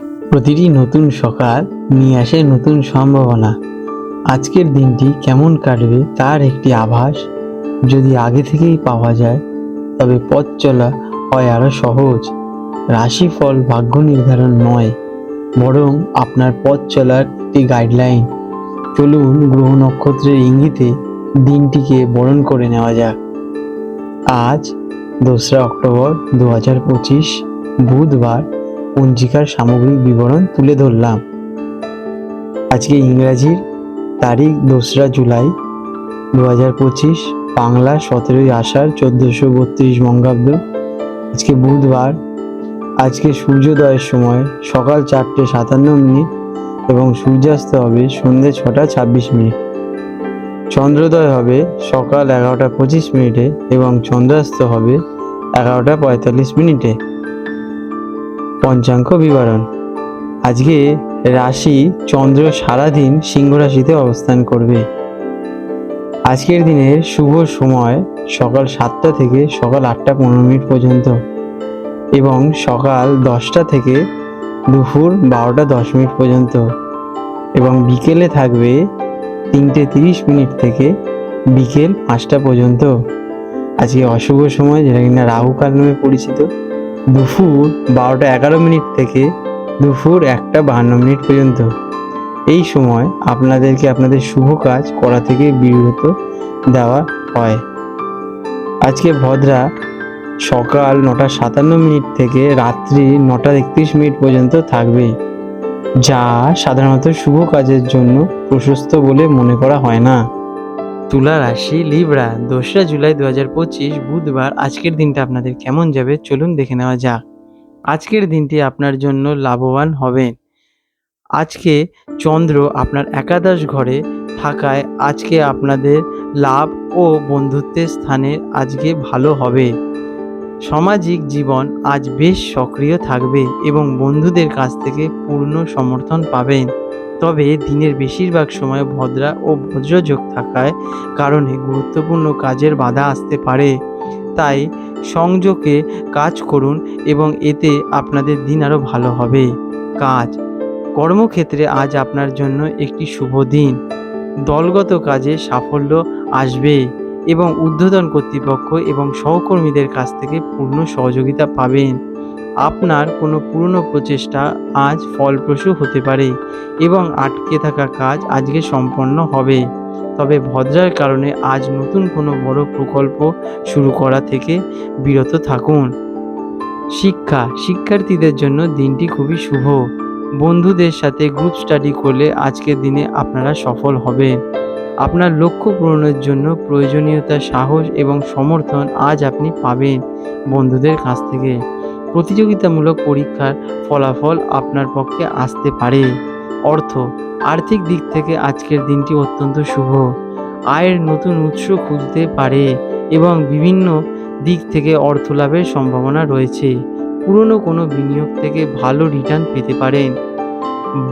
প্রতিটি নতুন সকাল নিয়ে আসে নতুন সম্ভাবনা। আজকের দিনটি কেমন কাটবে তার একটি আভাস যদি আগে থেকেই পাওয়া যায়, তবে পথ চলা হয় আরও সহজ। রাশিফল ভাগ্য নির্ধারণ নয়, বরং আপনার পথ চলার একটি গাইডলাইন চলুন গ্রহ নক্ষত্রের ইঙ্গিতে দিনটিকে বরণ করে নেওয়া যাক। আজ দোসরা অক্টোবর দু হাজার পঁচিশ, বুধবার পঞ্জিকার সামগ্রিক বিবরণ তুলে ধরলাম। আজকে ইংরাজির তারিখ দোসরা জুলাই দু হাজার পঁচিশ, বাংলা সতেরোই আষাঢ় চোদ্দোশো বত্রিশ বঙ্গাব্দ। আজকে বুধবার। আজকে সূর্যোদয়ের সময় সকাল চারটে সাতান্ন মিনিট এবং সূর্যাস্ত হবে সন্ধ্যে ছটা ছাব্বিশ মিনিট। চন্দ্রোদয় হবে সকাল এগারোটা পঁচিশ মিনিটে এবং চন্দ্রাস্ত হবে এগারোটা পঁয়তাল্লিশ মিনিটে। পঞ্চাঙ্গ বিবরণ। আজকে রাশি চন্দ্র সারাদিন সিংহ রাশিতে অবস্থান করবে। আজকের দিনের শুভ সময় সকাল সাতটা থেকে সকাল আটটা পনেরো মিনিট পর্যন্ত এবং সকাল দশটা থেকে দুপুর বারোটা দশ মিনিট পর্যন্ত এবং বিকেলে থাকবে তিনটে তিরিশ মিনিট থেকে বিকেল পাঁচটা পর্যন্ত। আজকে অশুভ সময়, যেটা কিনা রাহুকাল নামে পরিচিত। দুপুর বারোটা এগারো মিনিট থেকে দুপুর একটা বাহান্ন মিনিট পর্যন্ত। এই সময় আপনাদেরকে আপনাদের শুভ কাজ করা থেকে বিরত দেওয়া হয়। আজকে ভদ্রা সকাল নটা সাতান্ন মিনিট থেকে রাত্রি নটা একত্রিশ মিনিট পর্যন্ত থাকবে, যা সাধারণত শুভ কাজের জন্য প্রশস্ত বলে মনে করা হয় না। তুলা রাশি লিব্রা দোসরা জুলাই দু হাজার পঁচিশ, বুধবার। আজকের দিনটা আপনাদের কেমন যাবে? চলুন দেখে নেওয়া যাক। আজকের দিনটি আপনার জন্য লাভবান হবেন। আজকে চন্দ্র আপনার একাদশ ঘরে থাকায় আজকে আপনাদের লাভ ও বন্ধুত্বের স্থানে আজকে ভালো হবে। সামাজিক জীবন আজ বেশ সক্রিয় থাকবে এবং বন্ধুদের কাছ থেকে পূর্ণ সমর্থন পাবেন। তবে দিনের বেশিরভাগ সময় ভদ্রা ও বজ্রযোগ থাকায় কারণে গুরুত্বপূর্ণ কাজের বাধা আসতে পারে। তাই সংযোগে কাজ করুন এবং এতে আপনাদের দিন আরও ভালো হবে। কাজ। কর্মক্ষেত্রে আজ আপনার জন্য একটি শুভ দিন। দলগত কাজে সাফল্য আসবে এবং ঊর্ধ্বতন কর্তৃপক্ষ এবং সহকর্মীদের কাছ থেকে পূর্ণ সহযোগিতা পাবেন। আপনার কোনো পুরনো প্রচেষ্টা আজ ফলপ্রসূ হতে পারে এবং আটকে থাকা কাজ আজকে সম্পন্ন হবে। তবে ভদ্রার কারণে আজ নতুন কোনো বড় প্রকল্প শুরু করা থেকে বিরত থাকুন। শিক্ষা, শিক্ষার্থীদের জন্য দিনটি খুবই শুভ। বন্ধুদের সাথে গ্রুপ স্টাডি করলে আজকের দিনে আপনারা সফল হবেন। আপনার লক্ষ্য পূরণের জন্য প্রয়োজনীয়তা, সাহস এবং সমর্থন আজ আপনি পাবেন বন্ধুদের কাছ থেকে। প্রতিযোগিতামূলক পরীক্ষার ফলাফল আপনার পক্ষে আসতে পারে। অর্থ, আর্থিক দিক থেকে আজকের দিনটি অত্যন্ত শুভ। আয়ের নতুন উৎস খুঁজতে পারে এবং বিভিন্ন দিক থেকে অর্থ লাভের সম্ভাবনা রয়েছে। পুরনো কোনো বিনিয়োগ থেকে ভালো রিটার্ন পেতে পারেন।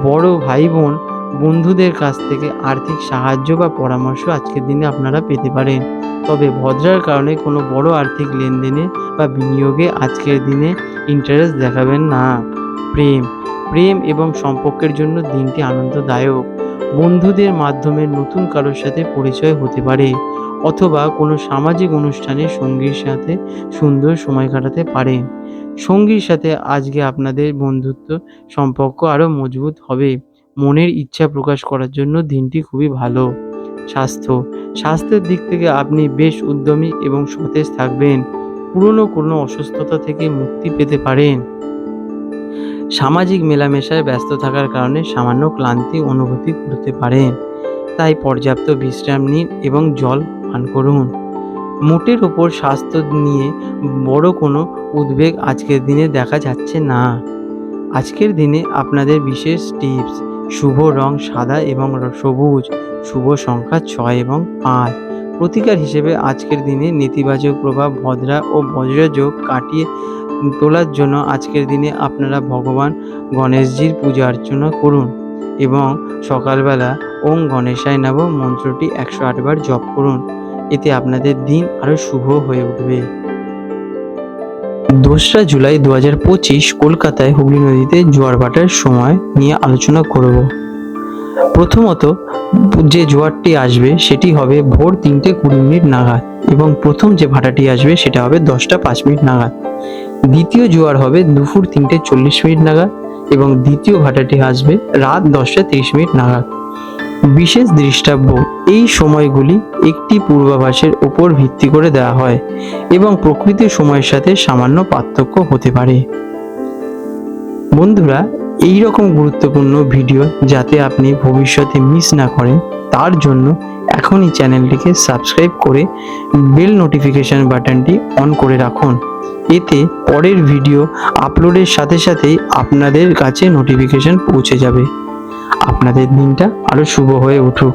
বড় ভাই বোন বন্ধুদের কাছ থেকে আর্থিক সাহায্য বা পরামর্শ আজকের দিনে আপনারা পেতে পারেন। তবে ভদ্রার কারণে কোনো বড় আর্থিক লেনদেনে বা বিনিয়োগে আজকের দিনে ইন্টারেস্ট দেখাবেন না। প্রেম প্রেম এবং সম্পর্কের জন্য দিনটি আনন্দদায়ক। বন্ধুদের মাধ্যমে নতুন কারোর সাথে পরিচয় হতে পারে অথবা কোনো সামাজিক অনুষ্ঠানে সঙ্গীর সাথে সুন্দর সময় কাটাতে পারেন সঙ্গীর সাথে আজকে আপনাদের বন্ধুত্ব, সম্পর্ক আরও মজবুত হবে। মনের ইচ্ছা প্রকাশ করার জন্য দিনটি খুবই ভালো। স্বাস্থ্য। স্বাস্থ্যের দিক থেকে আপনি বেশ উদ্যমী এবং সতেজ থাকবেন। পুরনো কোনো অসুস্থতা থেকে মুক্তি পেতে পারেন। সামাজিক মেলামেশায় ব্যস্ত থাকার কারণে সামান্য ক্লান্তি অনুভূতি করতে পারেন। তাই পর্যাপ্ত বিশ্রাম নিন এবং জল পান করুন। মোটের ওপর স্বাস্থ্য নিয়ে বড় কোনো উদ্বেগ আজকের দিনে দেখা যাচ্ছে না। আজকের দিনে আপনাদের বিশেষ টিপস শুভ রং সাদা এবং সবুজ, শুভ সংখ্যা ছয় এবং পাঁচ। প্রতিকার হিসেবে আজকের দিনে নেতিবাচক প্রভাব, ভদ্রা ও বজ্রযোগ কাটিয়ে তোলার জন্য আজকের দিনে আপনারা ভগবান গণেশজির পূজা অর্চনা করুন এবং সকালবেলা ওম গণেশায় নব মন্ত্রটি একশো আটবার জপ করুন। এতে আপনাদের দিন আরও শুভ হয়ে উঠবে। দোসরা জুলাই দু হাজার পঁচিশ কলকাতায় হুগলি নদীতে জোয়ার ভাটার সময় নিয়ে আলোচনা করব। প্রথমত, যে জোয়ারটি আসবে, সেটি হবে ভোর তিনটে কুড়ি মিনিট নাগাদ এবং প্রথম যে ভাটাটি আসবে, সেটা হবে দশটা পাঁচ মিনিট নাগাদ। দ্বিতীয় জোয়ার হবে দুপুর তিনটে চল্লিশ মিনিট নাগাদ এবং দ্বিতীয় ভাটাটি আসবে রাত দশটা তিরিশ মিনিট নাগাদ। বিশেষ দৃষ্টাব্য এই সময়গুলি একটি পূর্বাভাসের উপর ভিত্তি করে দেওয়া হয় এবং প্রকৃতির সময়ের সাথে সামান্য পার্থক্য হতে পারে। বন্ধুরা, এই রকম গুরুত্বপূর্ণ ভিডিও যাতে আপনি ভবিষ্যতে মিস না করেন, তার জন্য এখনই চ্যানেলটিকে সাবস্ক্রাইব করে বেল নোটিফিকেশন বাটনটি অন করে রাখুন। এতে পরের ভিডিও আপলোডের সাথে সাথেই আপনাদের কাছে নোটিফিকেশন পৌঁছে যাবে। আপনাদের দিনটা আরও শুভ হয়ে উঠুক।